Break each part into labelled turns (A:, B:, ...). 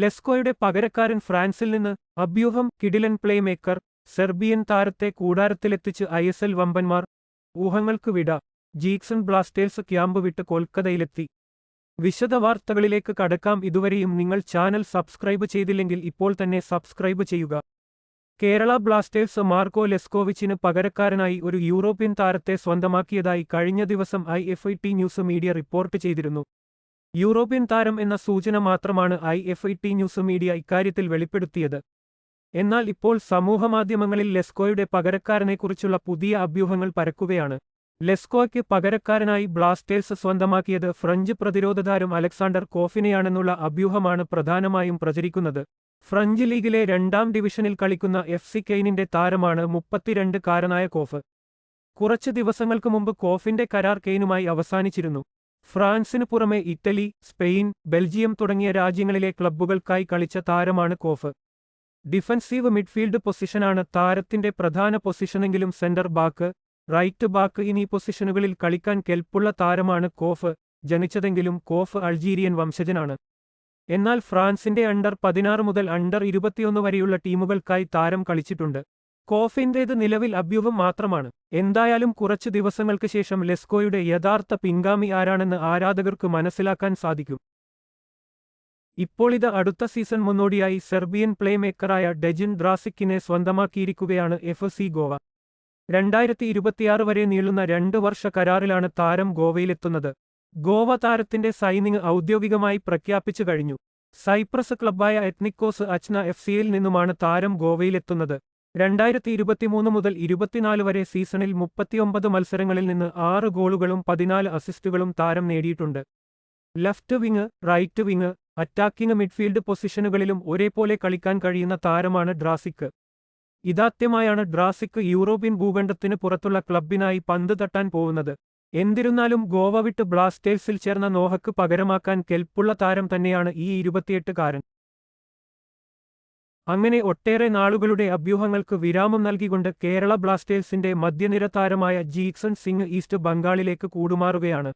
A: ലെസ്കോയുടെ പകരക്കാരൻ ഫ്രാൻസിൽ നിന്ന് അഭ്യൂഹം കിഡിലൻ പ്ലേമേക്കർ സെർബിയൻ താരത്തെ കൂടാരത്തിലെത്തിച്ച് ഐ എസ് എൽ വമ്പന്മാർ ഊഹങ്ങൾക്ക് വിട. ജീക്സൺ ബ്ലാസ്റ്റേഴ്സ് ക്യാമ്പ് വിട്ട് കൊൽക്കത്തയിലെത്തി. വിശദവാർത്തകളിലേക്ക് കടക്കാം. ഇതുവരെയും നിങ്ങൾ ചാനൽ സബ്സ്ക്രൈബ് ചെയ്തില്ലെങ്കിൽ ഇപ്പോൾ തന്നെ സബ്സ്ക്രൈബ് ചെയ്യുക. കേരള ബ്ലാസ്റ്റേഴ്സ് മാർക്കോ ലെസ്കോവിച്ചിന് പകരക്കാരനായി ഒരു യൂറോപ്യൻ താരത്തെ സ്വന്തമാക്കിയതായി കഴിഞ്ഞ ദിവസം I F I T news media report ചെയ്തിരുന്നു. യൂറോപ്യൻ താരം എന്ന സൂചന മാത്രമാണ് I F I T news media ഇക്കാര്യത്തിൽ വെളിപ്പെടുത്തിയത്. എന്നാൽ ഇപ്പോൾ സമൂഹമാധ്യമങ്ങളിൽ ലെസ്കോയുടെ പകരക്കാരനെക്കുറിച്ചുള്ള പുതിയ അഭ്യൂഹങ്ങൾ പരക്കുകയാണ്. ലെസ്കോയ്ക്ക് പകരക്കാരനായി ബ്ലാസ്റ്റേഴ്സ് സ്വന്തമാക്കിയത് ഫ്രഞ്ച് പ്രതിരോധ താരം അലക്സാണ്ടർ കോഫിനെയാണെന്നുള്ള അഭ്യൂഹമാണ് പ്രധാനമായും പ്രചരിക്കുന്നത്. ഫ്രഞ്ച് ലീഗിലെ രണ്ടാം ഡിവിഷനിൽ കളിക്കുന്ന എഫ് സി കെയ്നിന്റെ താരമാണ് മുപ്പത്തിരണ്ട് കാരനായ കോഫ്. കുറച്ച് ദിവസങ്ങൾക്ക് മുമ്പ് കോഫിന്റെ കരാർ കെയ്നുമായി അവസാനിച്ചിരുന്നു. ഫ്രാൻസിനു പുറമെ ഇറ്റലി സ്പെയിൻ ബെൽജിയം തുടങ്ങിയ രാജ്യങ്ങളിലെ ക്ലബ്ബുകൾക്കായി കളിച്ച താരമാണ് കോഫ്. ഡിഫൻസീവ് മിഡ്ഫീൽഡ് പൊസിഷനാണ് താരത്തിന്റെ പ്രധാന പൊസിഷനെങ്കിലും സെന്റർ ബാക്ക് റൈറ്റ് ബാക്ക് എന്നീ പൊസിഷനുകളിൽ കളിക്കാൻ കെൽപ്പുള്ള താരമാണ് കോഫ് ജനിച്ചതെങ്കിലും കോഫ് അൾജീരിയൻ വംശജനാണ്. എന്നാൽ ഫ്രാൻസിന്റെ അണ്ടർ പതിനാറ് മുതൽ അണ്ടർ ഇരുപത്തിയൊന്ന് വരെയുള്ള ടീമുകൾക്കായി താരം കളിച്ചിട്ടുണ്ട്. കോഫിന്റേത് നിലവിൽ അഭ്യൂഹം മാത്രമാണ്. എന്തായാലും കുറച്ചു ദിവസങ്ങൾക്ക് ശേഷം ലെസ്കോയുടെ യഥാർത്ഥ പിൻഗാമി ആരാണെന്ന് ആരാധകർക്ക് മനസ്സിലാക്കാൻ സാധിക്കും. ഇപ്പോളിത് അടുത്ത സീസൺ മുന്നോടിയായി സെർബിയൻ പ്ലേമേക്കറായ ഡെജിൻ ഡ്രാസിക്കിനെ സ്വന്തമാക്കിയിരിക്കുകയാണ് എഫ് സി ഗോവ. രണ്ടായിരത്തി ഇരുപത്തിയാറ് വരെ നീളുന്ന രണ്ട് വർഷ കരാറിലാണ് താരം ഗോവയിലെത്തുന്നത്. ഗോവ താരത്തിന്റെ സൈനിങ് ഔദ്യോഗികമായി പ്രഖ്യാപിച്ചു കഴിഞ്ഞു. സൈപ്രസ് ക്ലബ്ബായ എത്നിക്കോസ് അച്ന എഫ് സിയിൽ നിന്നുമാണ് താരം ഗോവയിലെത്തുന്നത്. രണ്ടായിരത്തി ഇരുപത്തിമൂന്ന് മുതൽ ഇരുപത്തിനാല് വരെ സീസണിൽ മുപ്പത്തിയൊമ്പത് മത്സരങ്ങളിൽ നിന്ന് ആറ് ഗോളുകളും പതിനാല് അസിസ്റ്റുകളും താരം നേടിയിട്ടുണ്ട്. Left wing right wing attacking midfield പൊസിഷനുകളിലും ഒരേപോലെ കളിക്കാൻ കഴിയുന്ന താരമാണ് ഡ്രാസിക്ക് ഇതാദ്യമായാണ് ഡ്രാസിക്ക് യൂറോപ്യൻ ഭൂഖണ്ഡത്തിന് പുറത്തുള്ള ക്ലബിനായി പന്ത് തട്ടാൻ പോകുന്നത്. എന്നിരുന്നാലും ഗോവ വിട്ട് ബ്ലാസ്റ്റേഴ്സിൽ ചേർന്ന നോഹക്ക് പകരമാക്കാൻ കെൽപ്പുള്ള താരം തന്നെയാണ് ഈ ഇരുപത്തിയെട്ടുകാരൻ അങ്ങനെ ഒട്ടേറെ നാളുകളുടെ അഭ്യൂഹങ്ങൾക്ക് വിരാമം നൽകിക്കൊണ്ട് കേരള ബ്ലാസ്റ്റേഴ്സിന്റെ മധ്യനിര താരമായ ജീക്സൺ സിംഗ് ഈസ്റ്റ് ബംഗാളിലേക്ക് കൂടുമാറുകയാണ്.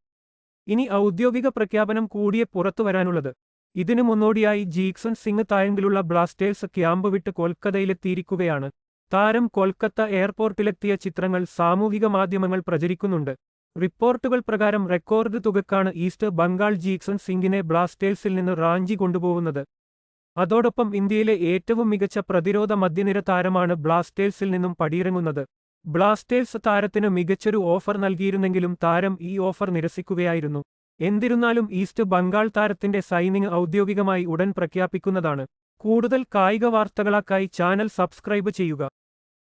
A: ഇനി ഔദ്യോഗിക പ്രഖ്യാപനം കൂടിയേ പുറത്തുവരാനുള്ളത് ഇതിനു മുന്നോടിയായി ജീക്സൺ സിംഗ് തായങ്കിലുള്ള ബ്ലാസ്റ്റേഴ്സ് ക്യാമ്പ് വിട്ട് കൊൽക്കത്തയിലെത്തിയിരിക്കുകയാണ്. താരം കൊൽക്കത്ത എയർപോർട്ടിലെത്തിയ ചിത്രങ്ങൾ സാമൂഹിക മാധ്യമങ്ങൾ പ്രചരിക്കുന്നുണ്ട്. റിപ്പോർട്ടുകൾ പ്രകാരം റെക്കോർഡ് തുകക്കാണ് ഈസ്റ്റ് ബംഗാൾ ജീക്സൺ സിംഗിനെ ബ്ലാസ്റ്റേഴ്സിൽ നിന്ന് റാഞ്ചി കൊണ്ടുപോകുന്നത്. അതോടൊപ്പം ഇന്ത്യയിലെ ഏറ്റവും മികച്ച പ്രതിരോധ മധ്യനിര താരമാണ് ബ്ലാസ്റ്റേഴ്സിൽ നിന്നും പടിയിറങ്ങുന്നത്. ബ്ലാസ്റ്റേഴ്സ് താരത്തിന് മികച്ചൊരു ഓഫർ നൽകിയിരുന്നെങ്കിലും താരം ഈ ഓഫർ നിരസിക്കുകയായിരുന്നു. എന്നിരുന്നാലും ഈസ്റ്റ് ബംഗാൾ താരത്തിന്റെ സൈനിങ് ഔദ്യോഗികമായി ഉടൻ പ്രഖ്യാപിക്കുന്നതാണ്. കൂടുതൽ കായിക വാർത്തകളാക്കായി ചാനൽ സബ്സ്ക്രൈബ് ചെയ്യുക.